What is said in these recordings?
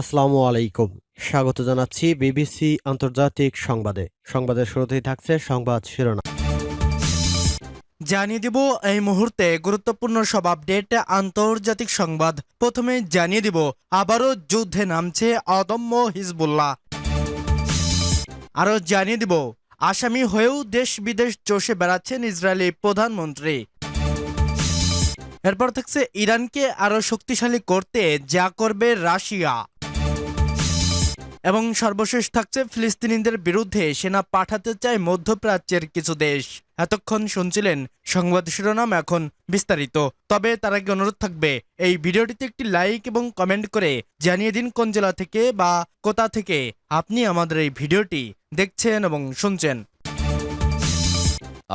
আসসালামু আলাইকুম। স্বাগত জানাচ্ছি বিবিসি আন্তর্জাতিক সংবাদে। সংবাদের শুরুতেই থাকছে সংবাদ শিরোনাম। জানিয়ে দিব এই মুহূর্তে গুরুত্বপূর্ণ সব আপডেট, আন্তর্জাতিক সংবাদ। প্রথমে জানিয়ে দিব, আবারও যুদ্ধে নামছে অদম্য হিজবুল্লাহ। আরও জানিয়ে দিব, আসামি হয়েও দেশ বিদেশ চষে বেড়াচ্ছেন ইসরায়েলি প্রধানমন্ত্রী। এরপর থাকছে ইরানকে আরও শক্তিশালী করতে যা করবে রাশিয়া। এবং সর্বশেষ থাকছে ফিলিস্তিনিদের বিরুদ্ধে সেনা পাঠাতে চায় মধ্যপ্রাচ্যের কিছু দেশ। এতক্ষণ শুনছিলেন সংবাদ শিরোনাম এখন বিস্তারিত। তবে তার আগে অনুরোধ থাকবে, এই ভিডিওটিতে একটি লাইক এবং কমেন্ট করে জানিয়ে দিন কোন জেলা থেকে বা কোথা থেকে আপনি আমাদের এই ভিডিওটি দেখছেন এবং শুনছেন।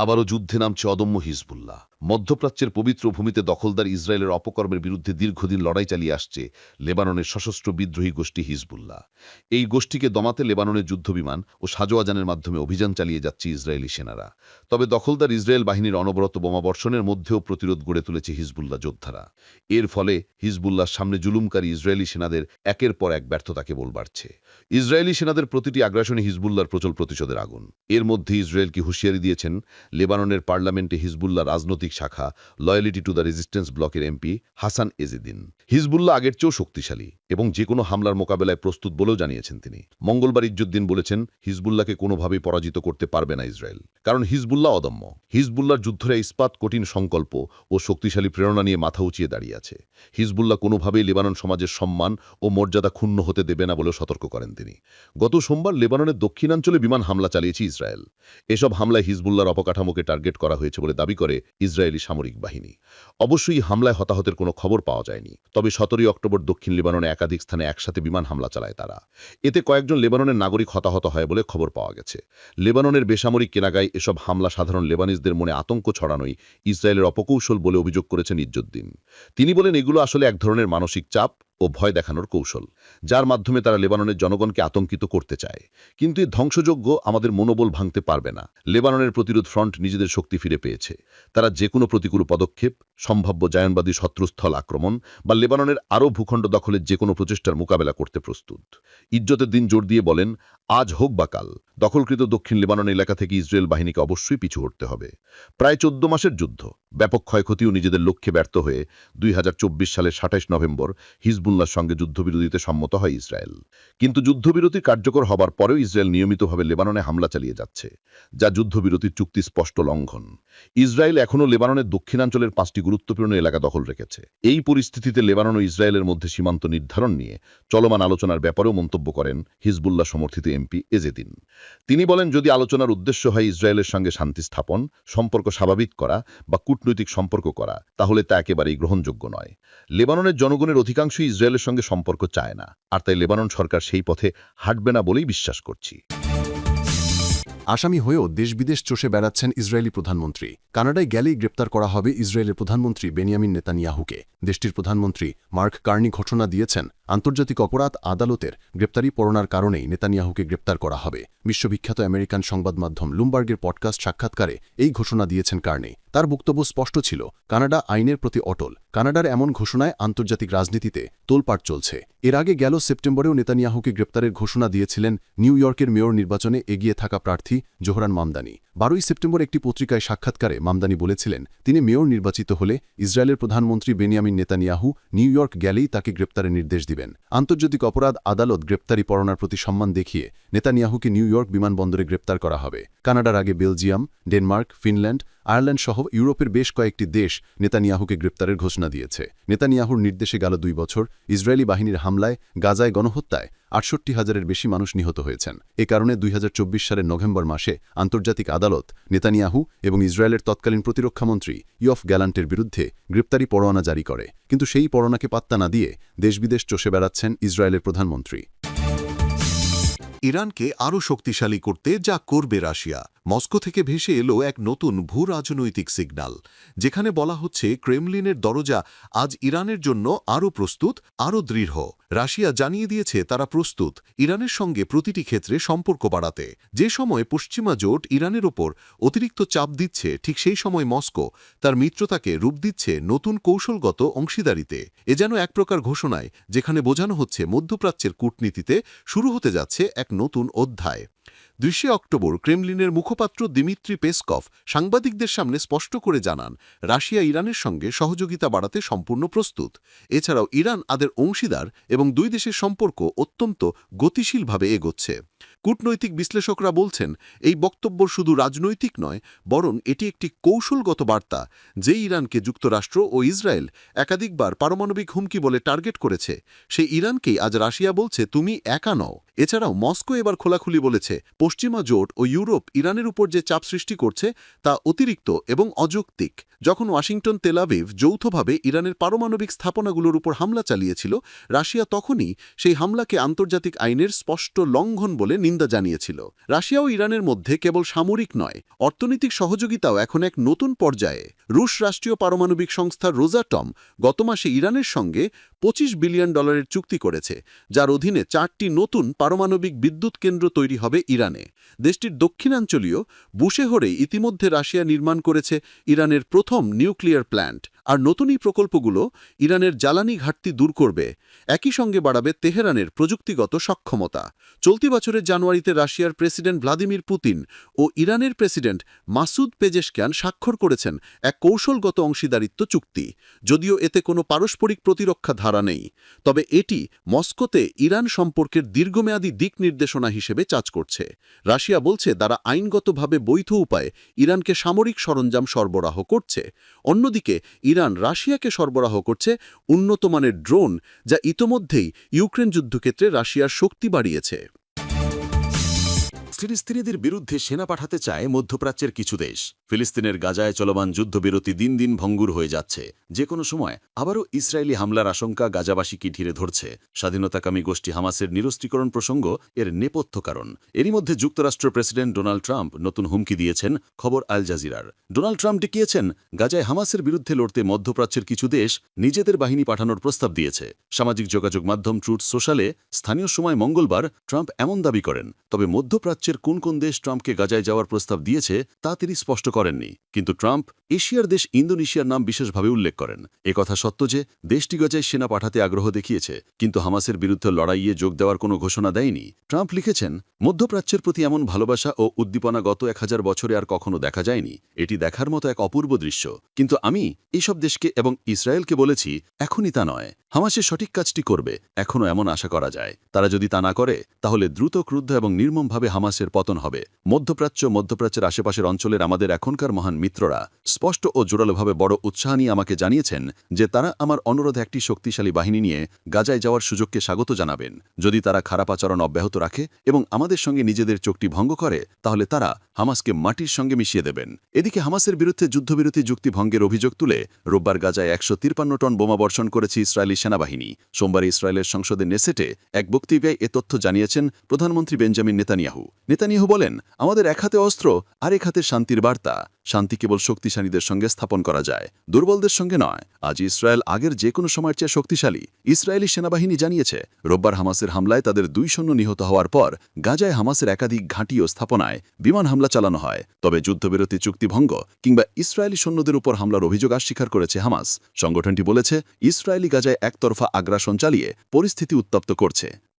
আবারও যুদ্ধে নামছে অদম্য হিজবুল্লাহ। মধ্যপ্রাচ্যের পবিত্র ভূমিতে দখলদার ইসরায়েলের অপকর্মের বিরুদ্ধে দীর্ঘদিন লড়াই চালিয়ে আসছে লেবাননের সশস্ত্র বিদ্রোহী গোষ্ঠী হিজবুল্লাহ। এই গোষ্ঠীকে দমাতে লেবাননের যুদ্ধবিমান ও সাজোয়াজানের মাধ্যমে অভিযান চালিয়ে যাচ্ছে ইসরায়েলি সেনারা। তবে দখলদার ইসরায়েল বাহিনীর অনবরত বোমাবর্ষণের মধ্যেও প্রতিরোধ গড়ে তুলেছে হিজবুল্লাহ যোদ্ধারা। এর ফলে হিজবুল্লাহর সামনে জুলুমকারী ইসরায়েলি সেনাদের একের পর এক ব্যর্থতাকে বল বাড়ছে। ইসরায়েলি সেনাদের প্রতিটি আগ্রাসনে হিজবুল্লাহর প্রচল প্রতিশোধের আগুন। এর মধ্যে ইসরায়েলকে হুঁশিয়ারি দিয়েছেন? লেবাননের পার্লামেন্টে হিজবুল্লাহ রাজনৈতিক শাখা লয়ালিটি টু দ্য রেজিস্ট্যান্স ব্লকের এমপি হাসান এজিদিন। হিজবুল্লাহ আগের চেয়েও শক্তিশালী এবং যে কোনো হামলার মোকাবেলায় প্রস্তুত বলেও জানিয়েছেন তিনি। মঙ্গলবার ইজ্জুদ্দিন বলেছেন, হিজবুল্লাহকে কোনোভাবেই পরাজিত করতে পারবে না ইসরায়েল। কারণ হিজবুল্লাহ অদম্য। হিজবুল্লাহর যুদ্ধরা ইস্পাত কঠিন সংকল্প ও শক্তিশালী প্রেরণা নিয়ে মাথা উঁচিয়ে দাঁড়িয়ে আছে। হিজবুল্লাহ কোনোভাবেই লেবানন সমাজের সম্মান ও মর্যাদা ক্ষুণ্ণ হতে দেবে না বলেও সতর্ক করেন তিনি। গত সোমবার লেবাননের দক্ষিণাঞ্চলে বিমান হামলা চালিয়েছে ইসরায়েল। এসব হামলায় হিজবুল্লাহর অপকাঠামোকে টার্গেট করা হয়েছে বলে দাবি করে ইসরায়েলি সামরিক বাহিনী। অবশ্যই হামলায় হতাহতের কোনো খবর পাওয়া যায়নি। তবে সতেরোই অক্টোবর দক্ষিণ লেবাননে একাধিক স্থানে একসাথে বিমান হামলা চালায় তারা। এতে কয়েকজন লেবাননের নাগরিক হতাহত হয় বলে খবর পাওয়া গেছে। লেবাননের বেসামরিক কেনাগায় এসব হামলা সাধারণ লেবানিজদের মনে আতঙ্ক ছড়ানোই ইসরায়েলের অপকৌশল বলে অভিযোগ করেছেন ইজ্জুদ্দিন। তিনি বলেন, এগুলো আসলে এক ধরনের মানসিক চাপ। ও ভয় দেখানোর কৌশল, যার মাধ্যমে তারা লেবাননের জনগণকে আতঙ্কিত করতে চায়। কিন্তু এই ধ্বংসযোগ্য আমাদের মনোবল ভাঙতে পারবে না। লেবাননের প্রতিরোধ ফ্রন্ট নিজেদের শক্তি ফিরে পেয়েছে। তারা যে কোনো প্রতিকূল পদক্ষেপ, সম্ভাব্য জায়নবাদী শত্রুস্থল আক্রমণ বা লেবাননের আরও ভূখণ্ড দখলের যে কোনো প্রচেষ্টার মোকাবেলা করতে প্রস্তুত। ইজ্জতের দিন জোর দিয়ে বলেন, আজ হোক বা কাল, দখলকৃত দক্ষিণ লেবানন এলাকা থেকে ইসরায়েল বাহিনীকে অবশ্যই পিছু হটতে হবে। প্রায় চোদ্দ মাসের যুদ্ধ। ব্যাপক ক্ষয়ক্ষতিও নিজেদের লক্ষ্যে ব্যর্থ হয়ে দুই হাজার চব্বিশ সালের সাতাইশ নভেম্বর হিজবুল্লার সঙ্গে যুদ্ধবিরতিতে সম্মত হয় ইসরায়েল। কিন্তু যুদ্ধবিরতি কার্যকর হবার পরেও ইসরায়েল নিয়মিতভাবে লেবাননে হামলা চালিয়ে যাচ্ছে, যা যুদ্ধবিরতির চুক্তি স্পষ্ট লঙ্ঘন। ইসরায়েল এখনও লেবাননের দক্ষিণাঞ্চলের পাঁচটি গুরুত্বপূর্ণ এলাকা দখল রেখেছে। এই পরিস্থিতিতে লেবানন ও ইসরায়েলের মধ্যে সীমান্ত নির্ধারণ নিয়ে চলমান আলোচনার ব্যাপারেও মন্তব্য করেন হিজবুল্লাহ সমর্থিত এমপি এজেদিন। তিনি বলেন, যদি আলোচনার উদ্দেশ্য হয় ইসরায়েলের সঙ্গে শান্তি স্থাপন, সম্পর্ক স্বাভাবিক করা বা কূটনৈতিক সম্পর্ক করা, তাহলে তা একেবারেই গ্রহণযোগ্য নয়। লেবাননের জনগণের অধিকাংশই ইসরায়েলের সঙ্গে সম্পর্ক চায় না, আর তাই লেবানন সরকার সেই পথে হাঁটবে না বলেই বিশ্বাস করছি। আসামি হয়েও দেশবিদেশ চষে বেড়াচ্ছেন ইসরায়েলি প্রধানমন্ত্রী। কানাডায় গেলেই গ্রেপ্তার করা হবে ইসরায়েলের প্রধানমন্ত্রী বেনিয়ামিন নেতানিয়াহুকে। দেশটির প্রধানমন্ত্রী মার্ক কার্নি ঘোষণা দিয়েছেন আন্তর্জাতিক অপরাধ আদালতের গ্রেপ্তারি পরোনার কারণেই নেতানিয়াহুকে গ্রেপ্তার করা হবে। বিশ্ববিখ্যাত আমেরিকান সংবাদ মাধ্যম লুমবার্গের পডকাস্ট সাক্ষাৎকারে এই ঘোষণা দিয়েছেন কার্নি। তার বক্তব্য স্পষ্ট ছিল, কানাডা আইনের প্রতি অটল। কানাডার এমন ঘোষণায় আন্তর্জাতিক রাজনীতিতে তোলপাট চলছে। এর আগে গেল সেপ্টেম্বরেও নেতানিয়াহুকে গ্রেপ্তারের ঘোষণা দিয়েছিলেন নিউ ইয়র্কের মেয়র নির্বাচনে এগিয়ে থাকা প্রার্থী জোহরান মামদানি। বারোই সেপ্টেম্বর একটি পত্রিকায় সাক্ষাৎকারে মামদানি বলেছিলেন, তিনি মেয়র নির্বাচিত হলে ইসরায়েলের প্রধানমন্ত্রী বেনিয়ামিন নেতানিয়াহু নিউ ইয়র্ক গেলেই তাকে গ্রেপ্তারের নির্দেশ দিবেন। আন্তর্জাতিক অপরাধ আদালত গ্রেপ্তারি পরোনার প্রতি সম্মান দেখিয়ে নেতানিয়াহুকে নিউ ইয়র্ক বিমানবন্দরে গ্রেপ্তার করা হবে। কানাডার আগে বেলজিয়াম, ডেনমার্ক, ফিনল্যান্ড আয়ারল্যান্ড সহ ইউরোপের বেশ কয়েকটি দেশ নেতানিয়াহুকে গ্রেপ্তারের ঘোষণা দিয়েছে। নেতানিয়াহুর নির্দেশে গেল দুই বছর ইসরায়েলি বাহিনীর হামলায় গাজায় গণহত্যায় আটষট্টি হাজারের বেশি মানুষ নিহত হয়েছেন। এ কারণে দুই হাজার চব্বিশ সালের নভেম্বর মাসে আন্তর্জাতিক আদালত নেতানিয়াহু এবং ইসরায়েলের তৎকালীন প্রতিরক্ষামন্ত্রী ইয়ফ গ্যালান্টের বিরুদ্ধে গ্রেপ্তারি পরোয়ানা জারি করে। কিন্তু সেই পরোয়ানাকে পাত্তা না দিয়ে দেশবিদেশ চষে বেড়াচ্ছেন ইসরায়েলের প্রধানমন্ত্রী। ইরানকে আরও শক্তিশালী করতে যা করবে রাশিয়া। মস্কো থেকে ভেসে এলো এক নতুন ভূ রাজনৈতিক সিগন্যাল যেখানে বলা হচ্ছে ক্রেমলিনের দরজা আজ ইরানের জন্য আরও প্রস্তুত, আরও দৃঢ়। রাশিয়া জানিয়ে দিয়েছে তারা প্রস্তুত ইরানের সঙ্গে প্রতিটি ক্ষেত্রে সম্পর্ক বাড়াতে। যে সময় পশ্চিমা জোট ইরানের ওপর অতিরিক্ত চাপ দিচ্ছে, ঠিক সেই সময় মস্কো তার মিত্রতাকে রূপ দিচ্ছে নতুন কৌশলগত অংশীদারিতে। এ যেন এক প্রকার ঘোষণায়, যেখানে বোঝানো হচ্ছে মধ্যপ্রাচ্যের কূটনীতিতে শুরু হতে যাচ্ছে এক নতুন অধ্যায়। দৃশ্যে অক্টোবর ক্রেমলিনের মুখপাত্র দিমিত্রি পেসকভ সাংবাদিকদের সামনে স্পষ্ট করে জানান, রাশিয়া ইরানের সঙ্গে সহযোগিতা বাড়াতে সম্পূর্ণ প্রস্তুত। এছাড়াও ইরান আদের অংশীদার এবং দুই দেশের সম্পর্ক অত্যন্ত গতিশীলভাবে এগোচ্ছে। কূটনৈতিক বিশ্লেষকরা বলছেন, এই বক্তব্য শুধু রাজনৈতিক নয়, বরং এটি একটি কৌশলগত বার্তা, যে ইরানকে যুক্তরাষ্ট্র ও ইসরায়েল একাধিকবার পারমাণবিক হুমকি বলে টার্গেট করেছে। সেই ইরানকেই আজ রাশিয়া বলছে, তুমি একা নও। এছাড়াও মস্কো এবার খোলাখুলি বলেছে পশ্চিমা জোট ও ইউরোপ ইরানের উপর যে চাপ সৃষ্টি করছে তা অতিরিক্ত এবং অযৌক্তিক। যখন ওয়াশিংটন তেলাভিভ যৌথভাবে ইরানের পারমাণবিক স্থাপনাগুলোর উপর হামলা চালিয়েছিল, রাশিয়া তখনই সেই হামলাকে আন্তর্জাতিক আইনের স্পষ্ট লঙ্ঘন বলে নিন্দা জানিয়েছিল। রাশিয়া ও ইরানের মধ্যে কেবল সামরিক নয়, অর্থনৈতিক সহযোগিতাও এখন এক নতুন পর্যায়ে। রুশ রাষ্ট্রীয় পারমাণবিক সংস্থা রোজাটম গত মাসে ইরানের সঙ্গে পঁচিশ বিলিয়ন ডলারের চুক্তি করেছে, যার অধীনে চারটি নতুন পারমাণবিক বিদ্যুৎ কেন্দ্র তৈরি হবে ইরানে। দেশটির দক্ষিণাঞ্চলীয় বুশেহরে ইতিমধ্যে রাশিয়া নির্মাণ করেছে ইরানের প্রথম নিউক্লিয়ার প্ল্যান্ট। আর নতুন এই প্রকল্পগুলো ইরানের জ্বালানি ঘাটতি দূর করবে, একই সঙ্গে বাড়াবে তেহরানের প্রযুক্তিগত সক্ষমতা। চলতি বছরের জানুয়ারিতে রাশিয়ার প্রেসিডেন্ট ভ্লাদিমির পুতিন ও ইরানের প্রেসিডেন্ট মাসুদ পেজেশক্যান স্বাক্ষর করেছেন এক কৌশলগত অংশীদারিত্ব চুক্তি, যদিও এতে কোনো পারস্পরিক প্রতিরক্ষা ধারা নেই। তবে এটি মস্কোতে ইরান সম্পর্কের দীর্ঘমেয়াদী দিক নির্দেশনা হিসেবে চাচ করছে। রাশিয়া বলছে তারা আইনগতভাবে বৈধ উপায়ে ইরানকে সামরিক সরঞ্জাম সরবরাহ করছে। অন্যদিকে, ইরান রাশিয়াকে সরবরাহ করছে উন্নতমানের ড্রোন যা ইতোমধ্যেই ইউক্রেন যুদ্ধক্ষেত্রে রাশিয়ার শক্তি বাড়িয়েছে। ফিলিস্তিনিদের বিরুদ্ধে সেনা পাঠাতে চায় মধ্যপ্রাচ্যের কিছু দেশ। ফিলিস্তিনের গাজায় চলমান যুদ্ধবিরতি দিন দিন ভঙ্গুর হয়ে যাচ্ছে। যে কোনো সময় আবারও ইসরায়েলি হামলার আশঙ্কা গাজাবাসীকে ঘিরে ধরছে। স্বাধীনতাকামী গোষ্ঠী হামাসের নিরস্ত্রীকরণ প্রসঙ্গ এর নেপথ্য কারণ। এরই মধ্যে যুক্তরাষ্ট্র প্রেসিডেন্ট ডোনাল্ড ট্রাম্প নতুন হুমকি দিয়েছেন খবর আল জাজিরার। ডোনাল্ড ট্রাম্প ডেকিয়েছেন গাজায় হামাসের বিরুদ্ধে লড়তে মধ্যপ্রাচ্যের কিছু দেশ নিজেদের বাহিনী পাঠানোর প্রস্তাব দিয়েছে। সামাজিক যোগাযোগ মাধ্যম ট্রুথ সোশ্যালে স্থানীয় সময় মঙ্গলবার ট্রাম্প এমন দাবি করেন, তবে মধ্যপ্রাচ্যের কোন কোন দেশ ট্রাম্পকে গাজায় যাওয়ার প্রস্তাব দিয়েছে তা তিনি স্পষ্ট করেননি। কিন্তু ট্রাম্প এশিয়ার দেশ ইন্দোনেশিয়ার নাম বিশেষভাবে উল্লেখ করেন। কথা সত্য যে, দেশটি গাজায় সেনা পাঠাতে আগ্রহ দেখিয়েছে, কিন্তু হামাসের বিরুদ্ধে লড়াইয়ে যোগ দেওয়ার কোনো ঘোষণা দেয়নি। ট্রাম্প লিখেছেন, মধ্যপ্রাচ্যের প্রতি এমন ভালোবাসা ও উদ্দীপনা গত এক হাজার বছরে আর কখনো দেখা যায়নি। এটি দেখার মতো এক অপূর্ব দৃশ্য। কিন্তু আমি এসব দেশকে এবং ইসরায়েলকে বলেছি, এখনই তা নয়। হামাসের সঠিক কাজটি করবে, এখনও এমন আশা করা যায়। তারা যদি তা না করে, তাহলে দ্রুত, ক্রুদ্ধ এবং নির্মমভাবে হামাসের পতন হবে। মধ্যপ্রাচ্য, মধ্যপ্রাচ্যের আশেপাশের অঞ্চলের আমাদের এখনকার মহান মিত্ররা স্পষ্ট ও জোরালোভাবে বড় উৎসাহ নিয়ে আমাকে জানিয়েছেন যে তারা আমার অনুরোধে একটি শক্তিশালী বাহিনী নিয়ে গাজায় যাওয়ার সুযোগকে স্বাগত জানাবেন। যদি তারা খারাপ আচরণ অব্যাহত রাখে এবং আমাদের সঙ্গে নিজেদের চোখটি ভঙ্গ করে, তাহলে তারা হামাসকে মাটির সঙ্গে মিশিয়ে দেবেন। এদিকে হামাসের বিরুদ্ধে যুদ্ধবিরতি যুক্তি ভঙ্গের অভিযোগ তুলে রোববার গাজায় একশো তিরপান্ন টন বোমা বর্ষণ করেছে ইসরায়েলি সেনাবাহিনী। সোমবার ইসরায়েলের সংসদের নেসেটে এক বক্তব্যে এ তথ্য জানিয়েছেন প্রধানমন্ত্রী বেঞ্জামিন নেতানিয়াহু। নেতানিয়াহু বলেন, আমাদের এক হাতে অস্ত্র, আরেক হাতে শান্তির বার্তা। শান্তি কেবল শক্তিশালীদের সঙ্গে স্থাপন করা যায়। দুর্বলদের সঙ্গে নয়। আজ ইসরায়েল আগের যে কোনো সময়ের চেয়ে শক্তিশালী। ইসরায়েলি সেনাবাহিনী জানিয়েছে, রোববার হামাসের হামলায় তাদের দুই সৈন্য নিহত হওয়ার পর গাজায় হামাসের একাধিক ঘাঁটি ও স্থাপনায় বিমান হামলা চালানো হয়। তবে যুদ্ধবিরতি চুক্তিভঙ্গ কিংবা ইসরায়েলি সৈন্যদের উপর হামলার অভিযোগ অস্বীকার করেছে হামাস। সংগঠনটি বলেছে, ইসরায়েলি গাজায় একতরফা আগ্রাসন চালিয়ে পরিস্থিতি উত্তপ্ত করছে।